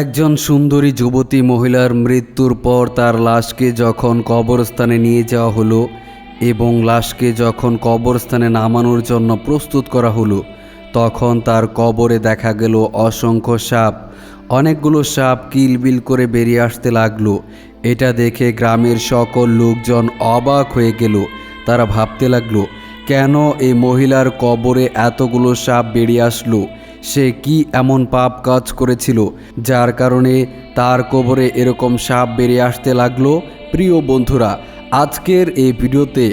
একজন সুন্দরী যুবতী মহিলার মৃত্যুর পর তার লাশকে যখন কবরস্থানে নিয়ে যাওয়া হলো এবং লাশকে যখন কবরস্থানে নামানোর জন্য প্রস্তুত করা হলো, তখন তার কবরে দেখা গেল অসংখ্য সাপ। অনেকগুলো সাপ কিলবিল করে বেরিয়ে আসতে লাগল। এটা দেখে গ্রামের সকল লোকজন অবাক হয়ে গেল। তারা ভাবতে লাগল, কেন এই মহিলার কবরে এতগুলো সাপ বেরিয়ে আসলো? সে কি এমন পাপ কাজ করেছিল, যার কারণে তার কবরে এরকম সাপ বেরিয়ে আসতে লাগল? প্রিয় বন্ধুরা, আজকের এই ভিডিওতে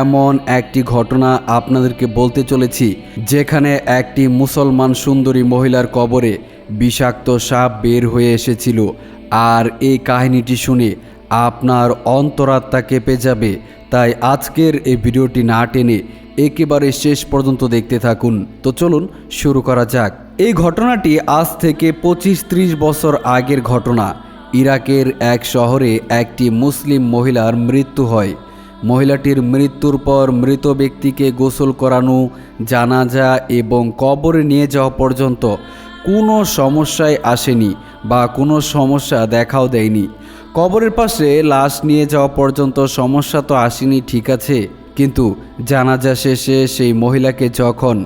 এমন একটি ঘটনা আপনাদেরকে বলতে চলেছি, যেখানে একটি মুসলমান সুন্দরী মহিলার কবরে বিষাক্ত সাপ বের হয়ে এসেছিল। আর এই কাহিনীটি শুনে আপনার অন্তরাত্মা কেঁপে যাবে, তাই আজকের এই ভিডিওটি না টেনে একেবারে শেষ পর্যন্ত দেখতে থাকুন। তো চলুন শুরু করা যাক। এই ঘটনাটি আজ থেকে পঁচিশ ত্রিশ বছর আগের ঘটনা। ইরাকের এক শহরে একটি মুসলিম মহিলার মৃত্যু হয়। মহিলাটির মৃত্যুর পর মৃত ব্যক্তিকে গোসল করানো, জানাজা এবং কবরে নিয়ে যাওয়া পর্যন্ত কোনো সমস্যায় আসেনি বা কোনো সমস্যা দেখাও দেয়নি। কবরের পাশে লাশ নিয়ে যাওয়া পর্যন্ত সমস্যা তো আসেনি, ঠিক আছে। কিন্তু জানাজা শেষে সেই মহিলাকে যখন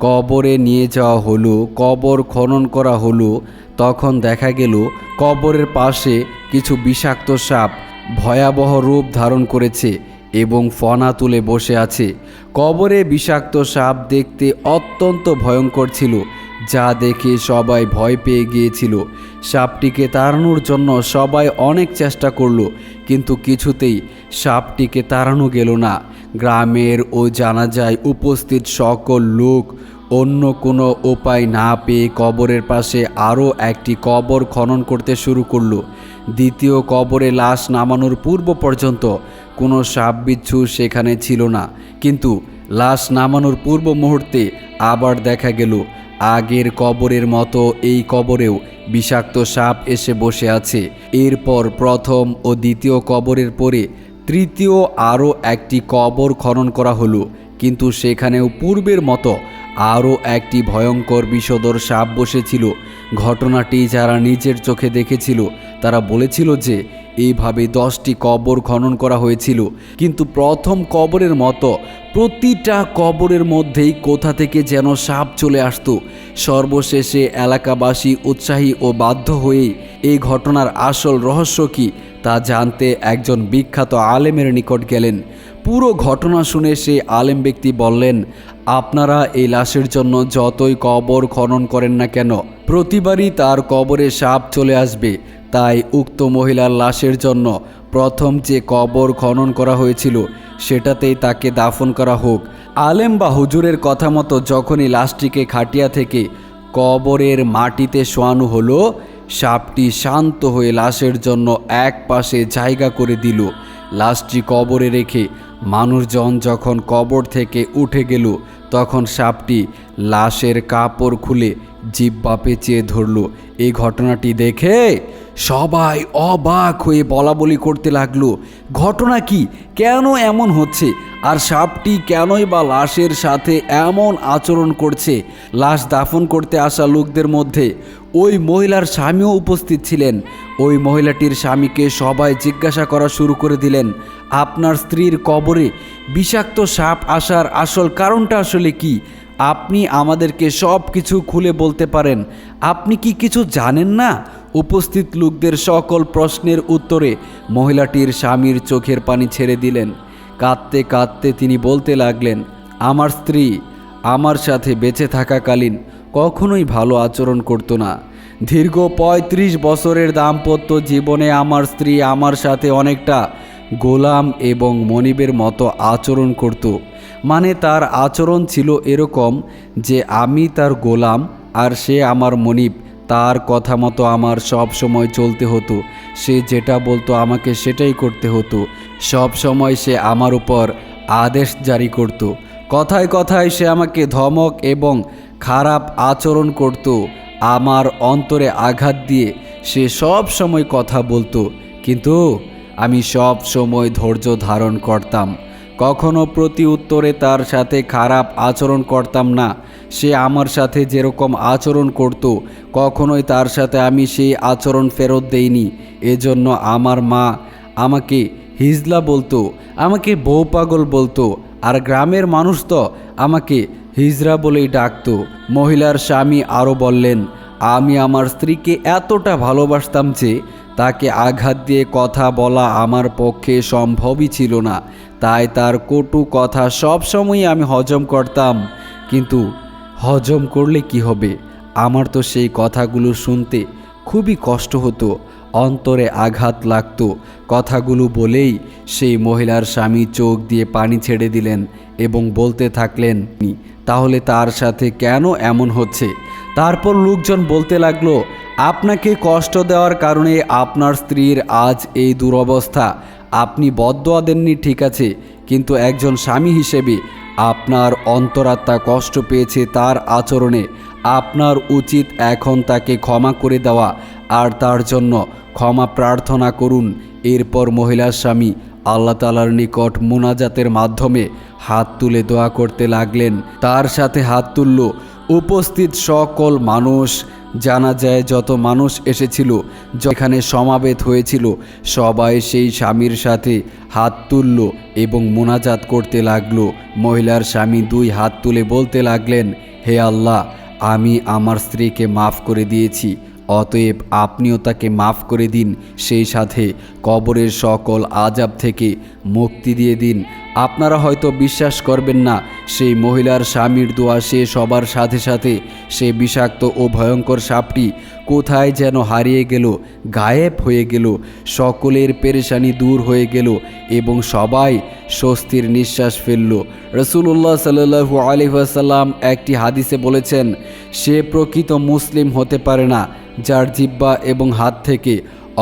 কবরে নিয়ে যাওয়া হলো, কবর খনন করা হলো, তখন দেখা গেল কবরের পাশে কিছু বিষাক্ত সাপ ভয়াবহ রূপ ধারণ করেছে এবং ফনা তুলে বসে আছে। কবরে বিষাক্ত সাপ দেখতে অত্যন্ত ভয়ঙ্কর ছিল, যা দেখে সবাই ভয় পেয়ে গিয়েছিল। সাপটিকে তাড়ানোর জন্য সবাই অনেক চেষ্টা করল, কিন্তু কিছুতেই সাপটিকে তাড়ানো গেল না। গ্রামের ও জানাজায় উপস্থিত সকল লোক অন্য কোনো উপায় না পেয়ে কবরের পাশে আরও একটি কবর খনন করতে শুরু করল। দ্বিতীয় কবরে লাশ নামানোর পূর্ব পর্যন্ত কোনো সাপ বিচ্ছু সেখানে ছিল না। কিন্তু লাশ নামানোর পূর্ব মুহূর্তে আবার দেখা গেল। আগের কবরের মতো এই কবরেও বিষাক্ত সাপ এসে বসে আছে। এরপর প্রথম ও দ্বিতীয় কবরের পরে তৃতীয় আরও একটি কবর খনন করা হলো কিন্তু সেখানেও পূর্বের মতো আরও একটি ভয়ঙ্কর বিষদর সাপ বসেছিল। ঘটনাটি যারা নিজের চোখে দেখেছিল, তারা বলেছিল যে এইভাবে দশটি কবর খনন করা হয়েছিল। কিন্তু প্রথম কবরের মতো প্রতিটা কবরের মধ্যেই কোথা থেকে যেন সাপ চলে আসত। সর্বশেষে এলাকাবাসী উৎসাহী ও বাধ্য হয়েই এই ঘটনার আসল রহস্য কী, তা জানতে একজন বিখ্যাত আলেমের নিকট গেলেন। পুরো ঘটনা শুনে সে আলেম ব্যক্তি বললেন আপনারা এই লাশের জন্য যতই কবর খনন করেন না কেন, প্রতিবারই তার কবরে সাপ চলে আসবে। তাই উক্ত মহিলার লাশের জন্য প্রথম যে কবর খনন করা হয়েছিল, সেটাতেই তাকে দাফন করা হোক। আলেম বা হুজুরের কথা মতো যখনই লাশটিকে খাটিয়া থেকে কবরের মাটিতে শোয়ানো হলো, সাপটি শান্ত হয়ে লাশের জন্য এক পাশে জায়গা করে দিল। লাশটি কবরে রেখে মানুষজন যখন কবর থেকে উঠে গেল তখন সাপটি লাশের কাপড় খুলে জিব্বা পেঁচিয়ে ধরল। এই ঘটনাটি দেখে সবাই অবাক হয়ে বলা বলি করতে লাগল, ঘটনা কি? কেন এমন হচ্ছে? আর সাপটি কেনই বা লাশের সাথে এমন আচরণ করছে? লাশ দাফন করতে আসা লোকদের মধ্যে ওই মহিলার স্বামীও উপস্থিত ছিলেন। ওই মহিলাটির স্বামীকে সবাই জিজ্ঞাসা করা শুরু করে দিলেন, আপনার স্ত্রীর কবরে বিষাক্ত সাপ আসার আসল কারণটা আসলে কি? আপনি আমাদেরকে সব কিছু খুলে বলতে পারেন। আপনি কি কিছু জানেন না? উপস্থিত লোকদের সকল প্রশ্নের উত্তরে মহিলাটির স্বামীর চোখের পানি ছেড়ে দিলেন। কাঁদতে কাঁদতে তিনি বলতে লাগলেন, আমার স্ত্রী আমার সাথে বেঁচে থাকাকালীন কখনোই ভালো আচরণ করতো না। দীর্ঘ ৩৫ বছরের দাম্পত্য জীবনে আমার স্ত্রী আমার সাথে অনেকটা গোলাম এবং মনিবের মতো আচরণ করত। মানে তার আচরণ ছিল এরকম যে আমি তার গোলাম আর সে আমার মনিব। তার কথা মতো আমার সব সময় চলতে হতো। সে যেটা বলতো আমাকে সেটাই করতে হতো। সব সময় সে আমার উপর আদেশ জারি করত। কথায় কথায় সে আমাকে ধমক এবং খারাপ আচরণ করত, আমার অন্তরে আঘাত দিয়ে সে সব সময় কথা বলতো। কিন্তু আমি সব সময় ধৈর্য ধারণ করতাম। কখনো প্রতি উত্তরে তার সাথে খারাপ আচরণ করতাম না। সে আমার সাথে যেরকম আচরণ করত, কখনোই তার সাথে আমি সেই আচরণ ফেরত দেইনি। এজন্য আমার মা আমাকে হিজলা বলতো, আমাকে বউ পাগল বলতো, আর গ্রামের মানুষ তো আমাকে হিজরা বলেই ডাকত, মহিলার স্বামী আরও বললেন, আমি আমার স্ত্রীকে এতটা ভালোবাসতাম যে তাকে আঘাত দিয়ে কথা বলা আমার পক্ষে সম্ভবই ছিল না। তাই তার কটু কথা সব সময়ই আমি হজম করতাম। কিন্তু হজম করলে কি হবে? আমার তো সেই কথাগুলো শুনতে খুবই কষ্ট হতো, অন্তরে আঘাত লাগতো। কথাগুলো বলেই সেই মহিলার স্বামী চোখ দিয়ে পানি ছেড়ে দিলেন এবং বলতে থাকলেন তাহলে তার সাথে কেন এমন হচ্ছে? তারপর লোকজন বলতে লাগল, আপনাকে কষ্ট দেওয়ার কারণে আপনার স্ত্রীর আজ এই দুরবস্থা। আপনি বদোয়া দেননি, ঠিক আছে, কিন্তু একজন স্বামী হিসেবে আপনার অন্তরাত্মা কষ্ট পেয়েছে তার আচরণে। আপনার উচিত এখন তাকে ক্ষমা করে দেওয়া আর তার জন্য ক্ষমা প্রার্থনা করুন। এরপর মহিলার স্বামী আল্লাহ তালার নিকট মুনাজাতের মাধ্যমে হাত তুলে দোয়া করতে লাগলেন। তার সাথে হাত তুলল। উপস্থিত সকল মানুষ, জানা যায় যত মানুষ এসেছিল, যেখানে সমাবেত হয়েছিল, সবাই সেই স্বামীর সাথে হাত তুলল এবং মোনাজাত করতে লাগল। মহিলার স্বামী দুই হাত তুলে বলতে লাগলেন, হে আল্লাহ, আমি আমার স্ত্রীকে মাফ করে দিয়েছি, অতএব আপনিও তাকে মাফ করে দিন। সেই সাথে কবরের সকল আজাব থেকে মুক্তি দিয়ে দিন। আপনারা হয়তো বিশ্বাস করবেন না, সেই মহিলার স্বামীর দোয়া সে সবার সাথে সাথে, সে বিষাক্ত ও ভয়ঙ্কর সাপটি কোথায় যেন হারিয়ে গেল, গায়েব হয়ে গেল, সকলের পেরেশানি দূর হয়ে গেল এবং সবাই স্বস্তির নিঃশ্বাস ফেলল। রসুল্লাহ সাল্লু আলিহাসাল্লাম একটি হাদিসে বলেছেন, সে প্রকৃত মুসলিম হতে পারে না, যার জিব্বা এবং হাত থেকে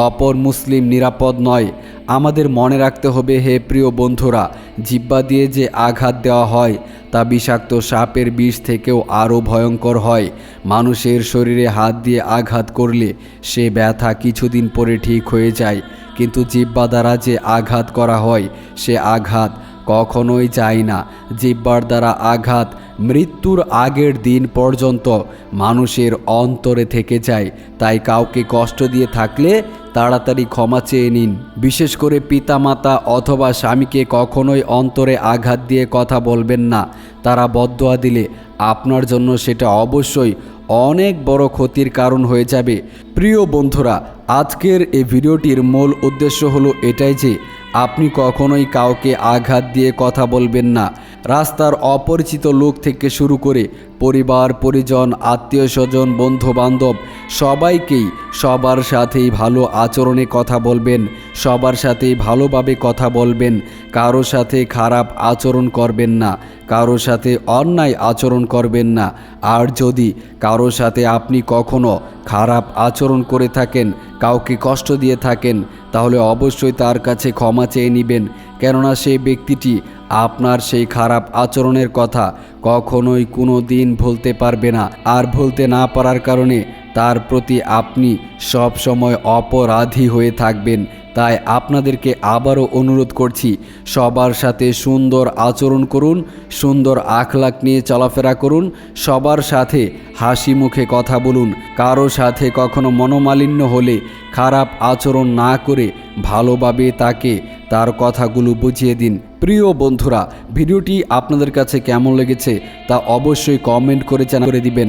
অপর মুসলিম নিরাপদ নয়। আমাদের মনে রাখতে হবে, হে প্রিয় বন্ধুরা জিব্বা দিয়ে যে আঘাত দেওয়া হয় তা বিষাক্ত সাপের বিষ থেকেও আরও ভয়ঙ্কর হয়। মানুষের শরীরে হাত দিয়ে আঘাত করলে সে ব্যথা কিছুদিন পরে ঠিক হয়ে যায়। কিন্তু জিব্বা দ্বারা যে আঘাত করা হয়, সে আঘাত কখনোই যায় না। জিব্বার দ্বারা আঘাত মৃত্যুর আগের দিন পর্যন্ত মানুষের অন্তরে থেকে যায়। তাই কাউকে কষ্ট দিয়ে থাকলে তাড়াতাড়ি ক্ষমা চেয়ে নিন। বিশেষ করে পিতামাতা অথবা স্বামীকে কখনোই অন্তরে আঘাত দিয়ে কথা বলবেন না। তারা বদোয়া দিলে আপনার জন্য সেটা অবশ্যই অনেক বড় ক্ষতির কারণ হয়ে যাবে। প্রিয় বন্ধুরা, আজকের এই ভিডিওটির মূল উদ্দেশ্য হলো এটাই যে আপনি কখনোই কাউকে আঘাত দিয়ে কথা বলবেন না। রাস্তার অপরিচিত লোক থেকে শুরু করে পরিবার, পরিজন আত্মীয় স্বজন বন্ধু বান্ধব সবাইকেই সবার সাথেই ভালো আচরণে কথা বলবেন, সবার সাথেই ভালোভাবে কথা বলবেন, কারও সাথে খারাপ আচরণ করবেন না, কারও সাথে অন্যায় আচরণ করবেন না। আর যদি কারও সাথে আপনি কখনো খারাপ আচরণ করে থাকেন, কাউকে কষ্ট দিয়ে থাকেন, তাহলে অবশ্যই তার কাছে ক্ষমা চেয়ে নেবেন। কেননা সেই ব্যক্তিটি আপনার সেই খারাপ আচরণের কথা কখনোই কোনো দিন ভুলতে পারবে না। আর ভুলতে না পারার কারণে তার প্রতি আপনি সব সময় অপরাধী হয়ে থাকবেন। তাই আপনাদেরকে আবারও অনুরোধ করছি, সবার সাথে সুন্দর আচরণ করুন, সুন্দর আখলাক নিয়ে চলাফেরা করুন, সবার সাথে হাসি মুখে কথা বলুন, কারও সাথে কখনো মনোমালিন্য হলে খারাপ আচরণ না করে ভালোভাবে তাকে তার কথাগুলো বুঝিয়ে দিন। প্রিয় বন্ধুরা, ভিডিওটি আপনাদের কাছে কেমন লেগেছে তা অবশ্যই কমেন্ট করে জানা করে দিবেন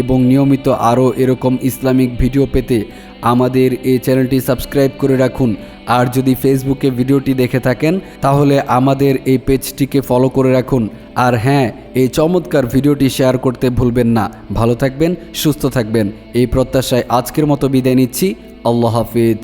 এবং নিয়মিত আরও এরকম ইসলামিক ভিডিও পেতে আমাদের এই চ্যানেলটি সাবস্ক্রাইব করে রাখুন। আর যদি ফেসবুকে ভিডিওটি দেখে থাকেন, তাহলে আমাদের এই পেজটিকে ফলো করে রাখুন। আর হ্যাঁ এই চমৎকার ভিডিওটি শেয়ার করতে ভুলবেন না। ভালো থাকবেন, সুস্থ থাকবেন। এই প্রত্যাশায় আজকের মতো বিদায় নিচ্ছি। আল্লাহ হাফিজ।